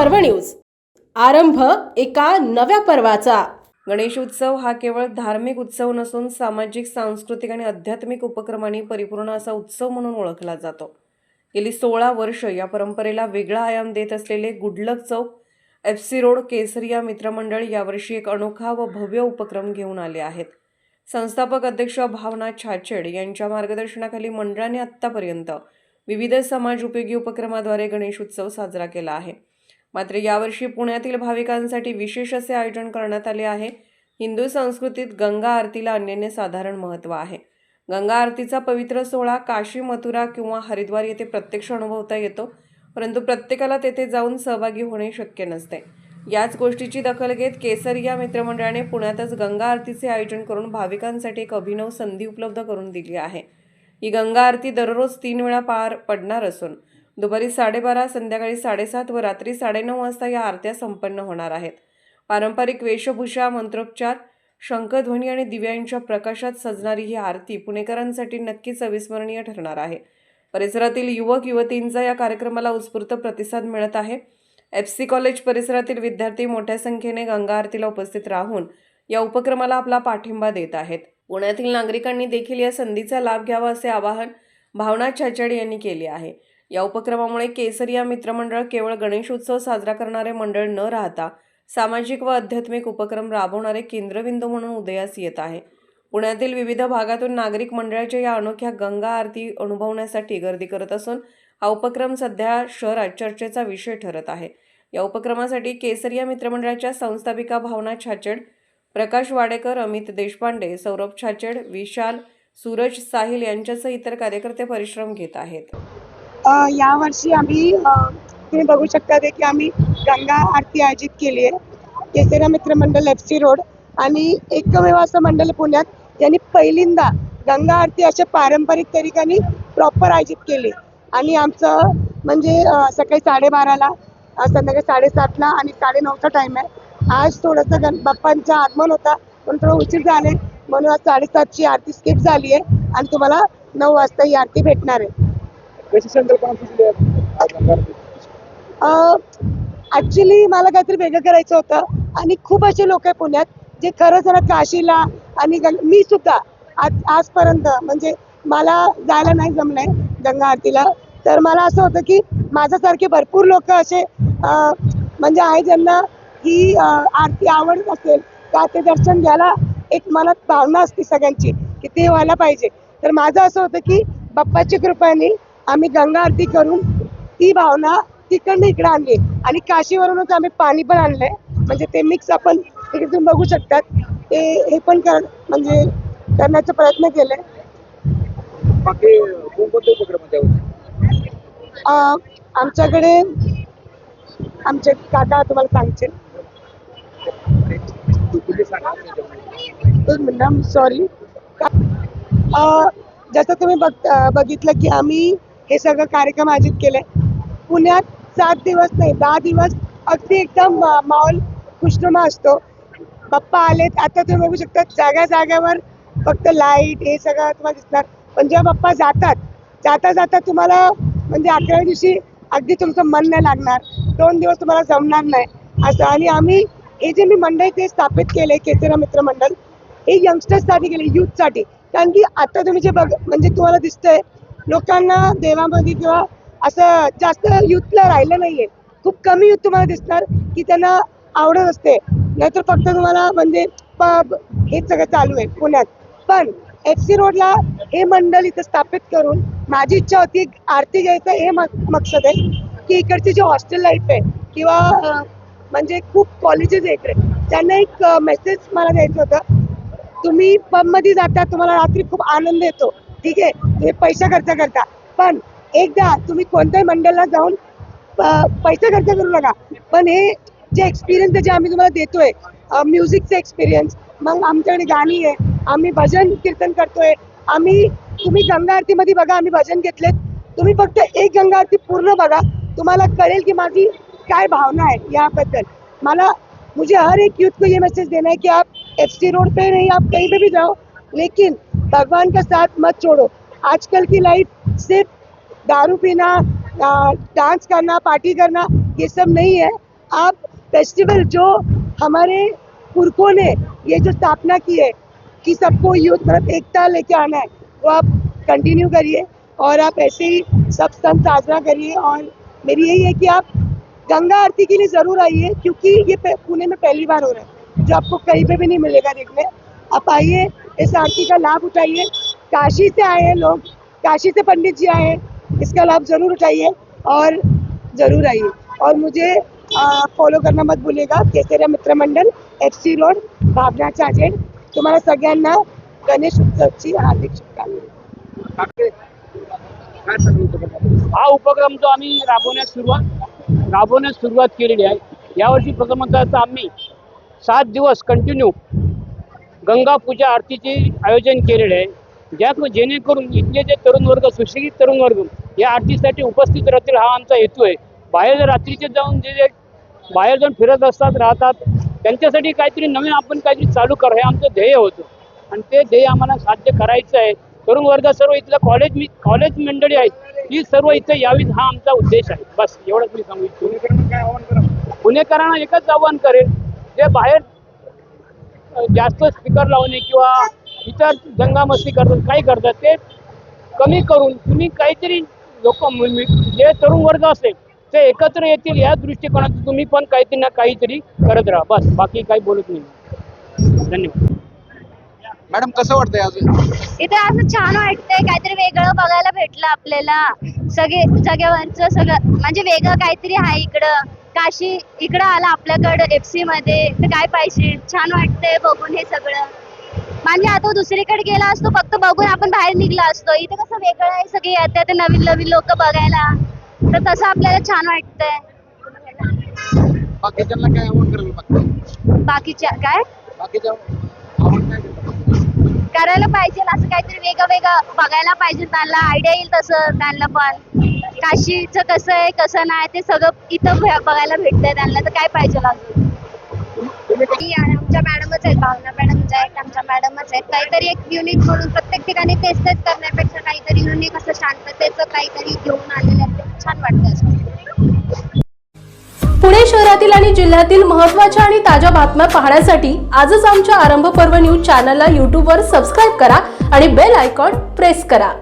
पर्व न्यूज. आरंभ एका नव्या पर्वाचा. गणेश उत्सव हा केवळ धार्मिक उत्सव नसून सामाजिक सांस्कृतिक आणि आध्यात्मिक उपक्रमांनी परिपूर्ण असा उत्सव म्हणून ओळखला जातो. गेली सोळा वर्ष या परंपरेला वेगळा आयाम देत असलेले गुडलक चौक एफ सी रोड केसरिया मित्रमंडळ यावर्षी एक अनोखा व भव्य उपक्रम घेऊन आले आहेत. संस्थापक अध्यक्ष भावना छाचेड यांच्या मार्गदर्शनाखाली मंडळाने आत्तापर्यंत विविध समाज उपयोगी उपक्रमाद्वारे गणेश उत्सव साजरा केला आहे. मात्र यावर्षी पुण्यातील भाविकांसाठी विशेष असे आयोजन करण्यात आले आहे. हिंदू संस्कृतीत गंगा आरतीला अनन्यसाधारण महत्त्व आहे. गंगा आरतीचा पवित्र सोहळा काशी मथुरा किंवा हरिद्वार येथे प्रत्यक्ष अनुभवता येतो परंतु प्रत्येकाला तेथे जाऊन सहभागी होणे शक्य नसते. याच गोष्टीची दखल घेत केसरिया मित्रमंडळाने पुण्यातच गंगा आरतीचे आयोजन करून भाविकांसाठी एक अभिनव संधी उपलब्ध करून दिली आहे. ही गंगा आरती दररोज तीन वेळा पार पडणार असून दुपारी साडेबारा संध्याकाळी साडेसात व रात्री साडेनऊ वाजता या आरत्या संपन्न होणार आहेत. पारंपरिक वेशभूषा मंत्रोपचार शंखध्वनी आणि दिव्यांच्या प्रकाशात सजणारी ही आरती पुणेकरांसाठी नक्कीच अविस्मरणीय ठरणार आहे. परिसरातील युवक युवतींचा या कार्यक्रमाला उत्स्फूर्त प्रतिसाद मिळत आहे. एफ सी कॉलेज परिसरातील विद्यार्थी मोठ्या संख्येने गंगा आरतीला उपस्थित राहून या उपक्रमाला आपला पाठिंबा देत आहेत. पुण्यातील नागरिकांनी देखील या संधीचा लाभ घ्यावा असे आवाहन भावना छाचड यांनी केले आहे. या उपक्रमामुळे केसरिया मित्रमंडळ केवळ गणेशोत्सव साजरा करणारे मंडळ न राहता सामाजिक व आध्यात्मिक उपक्रम राबवणारे केंद्रबिंदू म्हणून उदयास येत आहे. पुण्यातील विविध भागातून नागरिक मंडळाच्या या अनोख्या गंगा आरती अनुभवण्यासाठी गर्दी करत असून हा उपक्रम सध्या शहरात चर्चेचा विषय ठरत आहे. या उपक्रमासाठी केसरिया मित्रमंडळाच्या संस्थापिका भावना छाचेड प्रकाश वाडेकर अमित देशपांडे सौरभ छाचेड विशाल सूरज साहिल यांच्यासह इतर कार्यकर्ते परिश्रम घेत आहेत. यावर्षी आम्ही तुम्ही बघू शकता की आम्ही गंगा आरती आयोजित केली आहे. केसेरा मित्रमंडल एफ सी रोड आणि एकमेव असं मंडळ पुण्यात यांनी पहिल्यांदा गंगा आरती अशा पारंपरिक तरीकाने प्रॉपर आयोजित केली. आणि आमचं म्हणजे सकाळी साडेबाराला संध्याकाळी साडेसातला आणि साडेनऊचा टाईम आहे. आज थोडंसं गण बाप्पांचं आगमन होता पण थोडं उशीर झाले. म्हणून आज साडेसातची आरती स्किप झाली आहे. आणि तुम्हाला नऊ वाजता ही आरती भेटणार आहे. कशी संकल्पना सुचली ऍक्च्युली मला काहीतरी वेगळं करायचं होतं. आणि खूप असे लोक आहे पुण्यात जे खरं जरा काशीला आणि मी सुद्धा आज आजपर्यंत म्हणजे मला जायला नाही जमलंय गंगा आरतीला. तर मला असं होतं की माझ्यासारखे भरपूर लोक असे अं, म्हणजे आहे ज्यांना ही आरती आवडत असेल का ते दर्शन घ्यायला एक मनात भावना असते सगळ्यांची की ते व्हायला पाहिजे. तर माझं असं होतं की बाप्पाची कृपाने आम्ही गंगा आरती करून ती भावना तिकडनं इकडे आणली. आणि काशीवरूनच आम्ही पाणी पण आणलंय. म्हणजे ते मिक्स आपण इकडे तुम्ही बघू शकतात. ते हे पण कर म्हणजे करण्याचा प्रयत्न केलाय. बाकी कोणकोणते उपक्रम आहेत यावर्षी? अं, आमच्याकडे आमचे काका तुम्हाला सांगतील. तुम्ही सांगा त्याच्यामध्ये. एक मिनिट सॉरी जसं तुम्ही बघ अं, बघितलं की आम्ही हे सगळं कार्यक्रम आयोजित केले पुण्यात सात दिवस नाही दहा दिवस अगदी एकदम माहोल खुशनुमा असतो. बाप्पा आलेत आता तुम्ही बघू शकता जागा जाग्यावर फक्त लाइट हे सगळं तुम्हाला दिसणार. पण जेव्हा बाप्पा जातात जाता जाता तुम्हाला म्हणजे अकराव्या दिवशी अगदी तुमचं मन नाही लागणार. दोन दिवस तुम्हाला जमणार नाही. असं आणि आम्ही हे जे मी मंडळ ते स्थापित केले केतेरा मित्र मंडळ हे यंगस्टर्ससाठी केले यूथसाठी कारण की आता तुम्ही जे बघ म्हणजे तुम्हाला दिसतंय लोकांना देवामध्ये किंवा असं जास्त युथला राहिलं नाहीये. खूप कमी युथ तुम्हाला दिसणार की त्यांना आवडत असते. नाहीतर फक्त तुम्हाला म्हणजे पब हेच सगळं चालू आहे पुण्यात. पण एफ सी रोडला हे मंडळ इथं स्थापित करून माझी इच्छा होती आरती घ्यायचं हे मकसद आहे की इकडची जी हॉस्टेल लाईफ आहे किंवा म्हणजे खूप कॉलेजेस आहे इकडे. त्यांना एक मेसेज मला द्यायचं होतं. तुम्ही पबमध्ये जाता तुम्हाला रात्री खूप आनंद येतो. ठीक आहे? तुम्ही पैसा खर्च करता. पण एकदा तुम्ही कोणत्याही मंडळाला जाऊन पैसे पैसा खर्च करू नका. पण हे जे एक्सपिरियन्स जे आम्ही तुम्हाला देतोय म्युझिकचे एक्सपिरियन्स मग आमच्याकडे गाणी आहे. आम्ही भजन कीर्तन करतोय. आम्ही तुम्ही गंगा आरतीमध्ये बघा आम्ही भजन घेतलेत. तुम्ही फक्त एक गंगा आरती पूर्ण बघा. तुम्हाला कळेल की माझी काय भावना है याबद्दल. मला मुझे हर एक यूथ को ये मैसेज देना है कि आप एफ सी रोड पे नहीं आप कहीं पे भी जाओ. लेकिन भगवान का साथ मत छोड़ो। आजकल की लाइफ सिर्फ़ दारू पीना डांस करना पार्टी करना, ये सब नहीं है। आप फेस्टिवल जो हमारे पुरखों ने ये जो स्थापना की है कि सबको यूथ मतलब एकता लेके आना है, वो आप कंटिन्यू करिए और आप ऐसे ही सब सन साजरा करिए। और मेरी यही है कि आप गंगा आरती के लिए ज़रूर आइए, क्योंकि ये पुणे में पहली बार हो रहा है। जो आपको कहीं पे भी नहीं मिलेगा देखने। आप आइए इस आरती का लाभ उठाइए। काशी से आए हैं लोग। काशी से पंडित जी आए हैं। इसका लाभ ज़रूर उठाइए और ज़रूर आइए। और मुझे फॉलो करना मत भूलिएगा। केसरिया मित्र मंडल F C road Bhavana Chached. तुम्हाला सगळ्यांना गणेश उत्सवची हार्दिक शुभकामना? हा उपक्रम जो आम्ही राबवण्यास सुरुवात राबवण्यास सुरुवात केलेली आहे. यावर्षी सात दिवस कंटिन्यू गंगा पूजा आरतीचे आयोजन केलेले आहे. ज्या जेणेकरून इथले जे तरुण वर्ग सुशिक्षित तरुण वर्ग या आरतीसाठी उपस्थित राहतील हा आमचा हेतू आहे. बाहेर रात्रीचे जाऊन जे जे बाहेर जाऊन फिरत असतात राहतात त्यांच्यासाठी काहीतरी नवीन आपण काहीतरी चालू करा हे आमचं ध्येय होतं. आणि ते ध्येय आम्हाला साध्य करायचं आहे. तरुण वर्ग सर्व इथलं कॉलेज मी कॉलेज मंडळी आहेत ही सर्व इथं यावीत हा आमचा उद्देश आहे. बस एवढंच मी सांगू इच्छितो. पुणेकरांना एकच आव्हान करेल जे बाहेर जास्त स्पीकर लावणे किंवा इतर दंगामस्ती करतात काही करतात ते कमी करून तुम्ही काहीतरी लोक जे तरुण वर्ग असेल ते एकत्र येतील या दृष्टिकोनातून तुम्ही पण काहीतरी ना काहीतरी करत राहा. बस बाकी काही बोलत नाही. धन्यवाद. मॅडम कसं वाटतंय आज इथे असं छान वाटतंय काहीतरी वेगळं बघायला भेटलं आपल्याला. सगळे जगावरचं सगळं म्हणजे वेगळं काहीतरी आहे इकडं. काशी इकडं आलं आपल्याकडं एफ सी मध्ये तर काय पाहिजे? छान वाटतंय बघून हे सगळं. म्हणजे आता दुसरीकडे गेला असतो फक्त बघून आपण बाहेर निघला असतो. इथे कसं वेगळं आहे सगळे येतात नवीन नवीन लोक बघायला. तर तसं आपल्याला छान वाटतंय. बाकीच्यांना काय आव्हान करायला लागतं बाकीच्या काय? बाकीच्या करायला पाहिजे असं काहीतरी वेगळं वेगळं बघायला पाहिजे त्यांना आयडिया येईल तसं त्यांना पण. काशीचं कसं आहे कसं नाही ते सगळं इथं भे- बघायला भेटतंय त्यांना तर काय पाहिजे अजून आणि आमच्या मॅडमच आहेत भावना मॅडमच आहेत आमच्या मॅडमच आहेत. काहीतरी एक युनिक म्हणून प्रत्येक ठिकाणी तेच तेच करण्यापेक्षा काहीतरी युनिक असं शांततेचं काहीतरी घेऊन आलेलं आहे. ते छान वाटतं असं. पुणे शहरातील आणि जिल्ह्यातील महत्त्वाच्या आणि ताज्या बातम्या पाहण्यासाठी आजच आमच्या आरंभ पर्व न्यूज चॅनलला यूट्यूबवर सबस्क्राईब करा आणि बेल आयकॉन प्रेस करा.